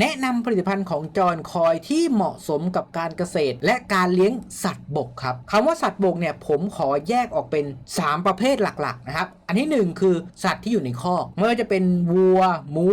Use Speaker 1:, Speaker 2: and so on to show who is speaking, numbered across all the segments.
Speaker 1: แนะนำผลิตภัณฑ์ของจอห์นคอยที่เหมาะสมกับการเกษตร และการเลี้ยงสัตว์บกครับคำว่าสัตว์บกเนี่ยผมขอแยกออกเป็น 3 ประเภทหลักๆนะครับ อันที่ 1 คือสัตว์ที่อยู่ในคอกไม่ว่าจะเป็นวัว หมู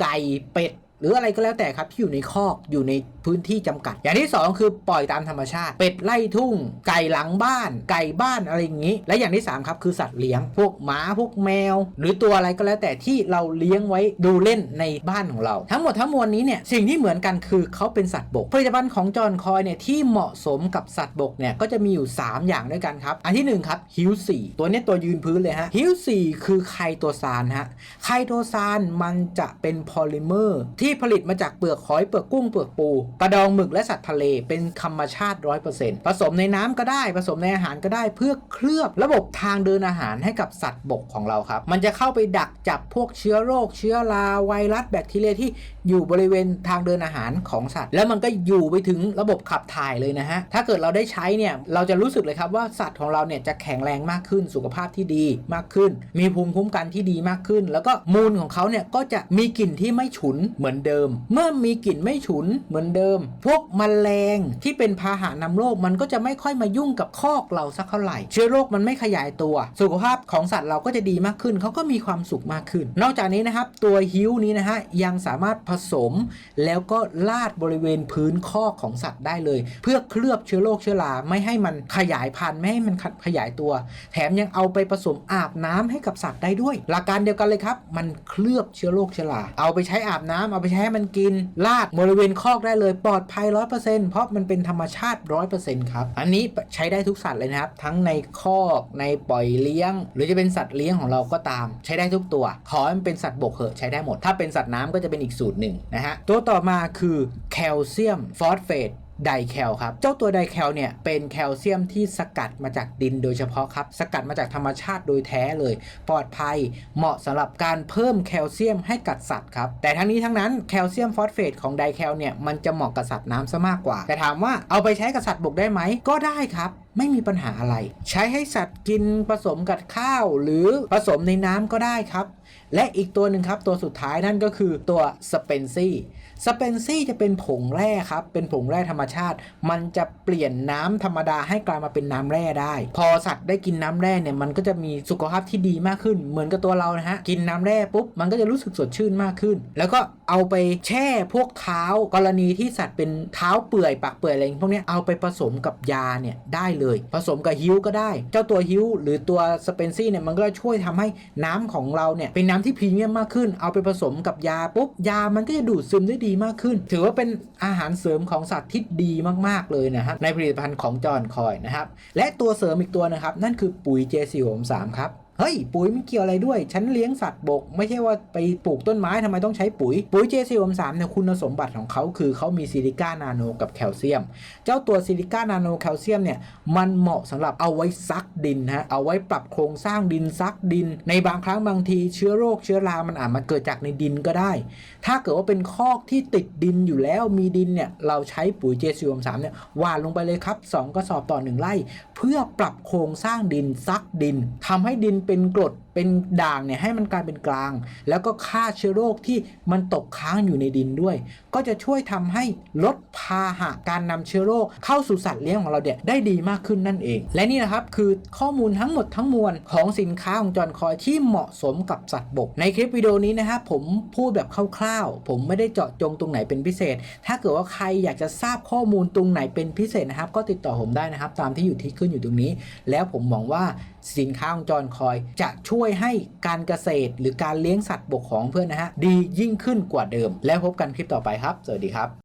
Speaker 1: ไก่เป็ด หรืออะไรก็แล้วแต่ครับที่อยู่ในคอกอยู่ในพื้นที่จำกัด อย่างที่ 2 คือปล่อยตามธรรมชาติ เป็ดไล่ทุ่ง ไก่หลังบ้าน ไก่บ้านอะไรอย่างนี้ และอย่างที่ 3 ครับคือสัตว์เลี้ยง พวกหมาพวกแมว หรือตัวอะไรก็แล้วแต่ที่เราเลี้ยงไว้ดูเล่นในบ้านของเรา ทั้งหมดทั้งมวลนี้เนี่ยสิ่งที่เหมือนกันคือเขาเป็นสัตว์บกผลิตภัณฑ์ของจอห์นคอยเนี่ยที่เหมาะสมกับสัตว์บกเนี่ยก็จะมีอยู่ 3 อย่างด้วยกันครับอันที่หนึ่งครับฮิวสี่ตัวนี้ตัวยืนพื้นเลยฮะฮิวสี่คือไคโตซานฮะไคโตซานมันจะเป็นพอลิเมอร์ที่ที่ผลิตมาจากเปลือกหอยเปลือกกุ้งเปลือกปูกระดองหมึกและสัตว์ทะเลเป็นธรรมชาติ 100%ผสมในน้ำก็ได้ผสมในอาหารก็ได้เพื่อเคลือบระบบทางเดินอาหารให้กับสัตว์บกของเราครับ มันจะเข้าไปดักจับพวกเชื้อโรค เชื้อราไวรัสแบคทีเรียที่อยู่บริเวณทางเดินอาหารของสัตว์ แล้วมันก็อยู่ไปถึงระบบขับถ่ายเลยนะฮะถ้าเกิดเราได้ใช้เนี่ยเราจะรู้สึกเลยครับว่าสัตว์ของเราเนี่ยจะแข็งแรงมากขึ้นสุขภาพที่ดีมากขึ้น มีภูมิคุ้มกันที่ดีมากขึ้น แล้วก็มูลของเขาเนี่ยก็จะมีกลิ่นที่ไม่ฉุนเหมือนเดิม เมื่อมีกลิ่นไม่ฉุนเหมือนเดิม พวกแมลงที่เป็นพาหะนำโรคมันก็จะไม่ค่อยมายุ่งกับคอกเราสักเท่าไหร่ เชื้อโรคมันไม่ขยายตัว สุขภาพของสัตว์เราก็จะดีมากขึ้นเขาก็มีความสุขมากขึ้น นอกจากนี้นะครับ ตัวฮิ้วนี้นะฮะยังสามารถผสม แล้วก็ลาดบริเวณพื้นคอกของสัตว์ได้เลย เพื่อเคลือบเชื้อโรคเชื้อราไม่ให้มันขยายพันธุ์ไม่ให้มันขยายตัว แถมยังเอาไปผสมอาบน้ำให้กับสัตว์ได้ด้วย หลักการเดียวกันเลยครับ มันเคลือบเชื้อโรคเชื้อราเอาไปใช้อาบน้ำเอาไปใช้ให้มันกินลาดบริเวณคอกได้เลยปลอดภัยร้อยเปอร์เซ็นต์เพราะมันเป็นธรรมชาติร้อยเปอร์เซ็นต์ครับ อันนี้ใช้ได้ทุกสัตว์เลยนะครับ ทั้งในคอกในปล่อยเลี้ยง หรือจะเป็นสัตว์เลี้ยงของเราก็ตาม ใช้ได้ทุกตัว ขอให้มันเป็นสัตว์บกเหอะใช้ได้หมด ถ้าเป็นสัตว์น้ำก็จะเป็นอีกสูตรหนึ่งนะฮะตัวต่อมาคือแคลเซียมฟอสเฟต ไดแคลครับ เจ้าตัวไดแคลเนี่ยเป็นแคลเซียมที่สกัดมาจากดินโดยเฉพาะครับ สกัดมาจากธรรมชาติโดยแท้เลย ปลอดภัยเหมาะสำหรับการเพิ่มแคลเซียมให้กับสัตว์ครับ แต่ทั้งนี้ทั้งนั้นแคลเซียมฟอสเฟตของไดแคลเนี่ยมันจะเหมาะกับสัตว์น้ำซะมากกว่า แต่ถามว่าเอาไปใช้กับสัตว์บกได้ไหมก็ได้ครับ ไม่มีปัญหาอะไร ใช้ให้สัตว์กินผสมกับข้าว หรือผสมในน้ำก็ได้ครับ และอีกตัวหนึ่งครับ ตัวสุดท้ายนั่นก็คือตัวสเปนซี่สเปนซี่จะเป็นผงแร่ครับ เป็นผงแร่ธรรมชาติ มันจะเปลี่ยนน้ำธรรมดาให้กลายมาเป็นน้ำแร่ได้ พอสัตว์ได้กินน้ำแร่เนี่ยมันก็จะมีสุขภาพที่ดีมากขึ้น เหมือนกับตัวเรานะฮะกินน้ำแร่ปุ๊บมันก็จะรู้สึกสดชื่นมากขึ้น แล้วก็เอาไปแช่พวกเท้ากรณีที่สัตว์เป็นเท้าเปื่อยปากเปื่อยอะไรพวกนี้เอาไปผสมกับยาเนี่ยได้เลยผสมกับฮิวก็ได้ เจ้าตัวฮิวหรือตัวสเปนซี่เนี่ยมันก็ช่วยทำให้น้ำของเราเนี่ยเป็นน้ำที่พรีเมียมมากขึ้น เอาไปผสมกับยาปุ๊บยามันก็จะดูดซึมได้ดีมากขึ้น ถือว่าเป็นอาหารเสริมของสัตว์ที่ดีมากๆเลยนะฮะในผลิตภัณฑ์ของจอห์นคอยนะครับและตัวเสริมอีกตัวนะครับนั่นคือปุ๋ย J463 ครับ เฮ้ยปุ๋ยมันเกี่ยวอะไรด้วย ฉันเลี้ยงสัตว์บก ไม่ใช่ว่าไปปลูกต้นไม้ทำไมต้องใช้ปุ๋ย ปุ๋ย J403 เนี่ยคุณสมบัติของเขาคือเขามีซิลิก้านาโนกับแคลเซียม เจ้าตัวซิลิก้านาโนแคลเซียมเนี่ยมันเหมาะสำหรับเอาไว้ซักดินฮะเอาไว้ปรับโครงสร้างดินซักดิน ในบางครั้งบางทีเชื้อโรคเชื้อรา มันอาจมาเกิดจากในดินก็ได้ ถ้าเกิดว่าเป็นคอกที่ติดดินอยู่แล้วมีดินเนี่ยเราใช้ปุ๋ย J403 เนี่ยหว่านลงไปเลยครับ 2กระสอบต่อ 1ไร่เพื่อปรับโครงสร้างดินซักดินทำให้ดินเป็นกรด เป็นด่างเนี่ยให้มันกลายเป็นกลาง แล้วก็ฆ่าเชื้อโรคที่มันตกค้างอยู่ในดินด้วย ก็จะช่วยทำให้ลดพาหะการนำเชื้อโรคเข้าสู่สัตว์เลี้ยงของเราเนี่ยได้ดีมากขึ้นนั่นเอง และนี่นะครับคือข้อมูลทั้งหมดทั้งมวลของสินค้าของจอห์นคอยที่เหมาะสมกับสัตว์บก ในคลิปวิดีโอนี้นะครับผมพูดแบบคร่าวๆ ผมไม่ได้เจาะจงตรงไหนเป็นพิเศษ ถ้าเกิดว่าใครอยากจะทราบข้อมูลตรงไหนเป็นพิเศษนะครับ ก็ติดต่อผมได้นะครับ ตามที่อยู่ที่ขึ้นอยู่ตรงนี้ แล้วผมหวังว่าสินค้าของจอห์นคอยจะช่วยวยให้การเกษตร หรือการเลี้ยงสัตว์บกของเพื่อนนะฮะดียิ่งขึ้นกว่าเดิม แล้วพบกันคลิปต่อไปครับ สวัสดีครับ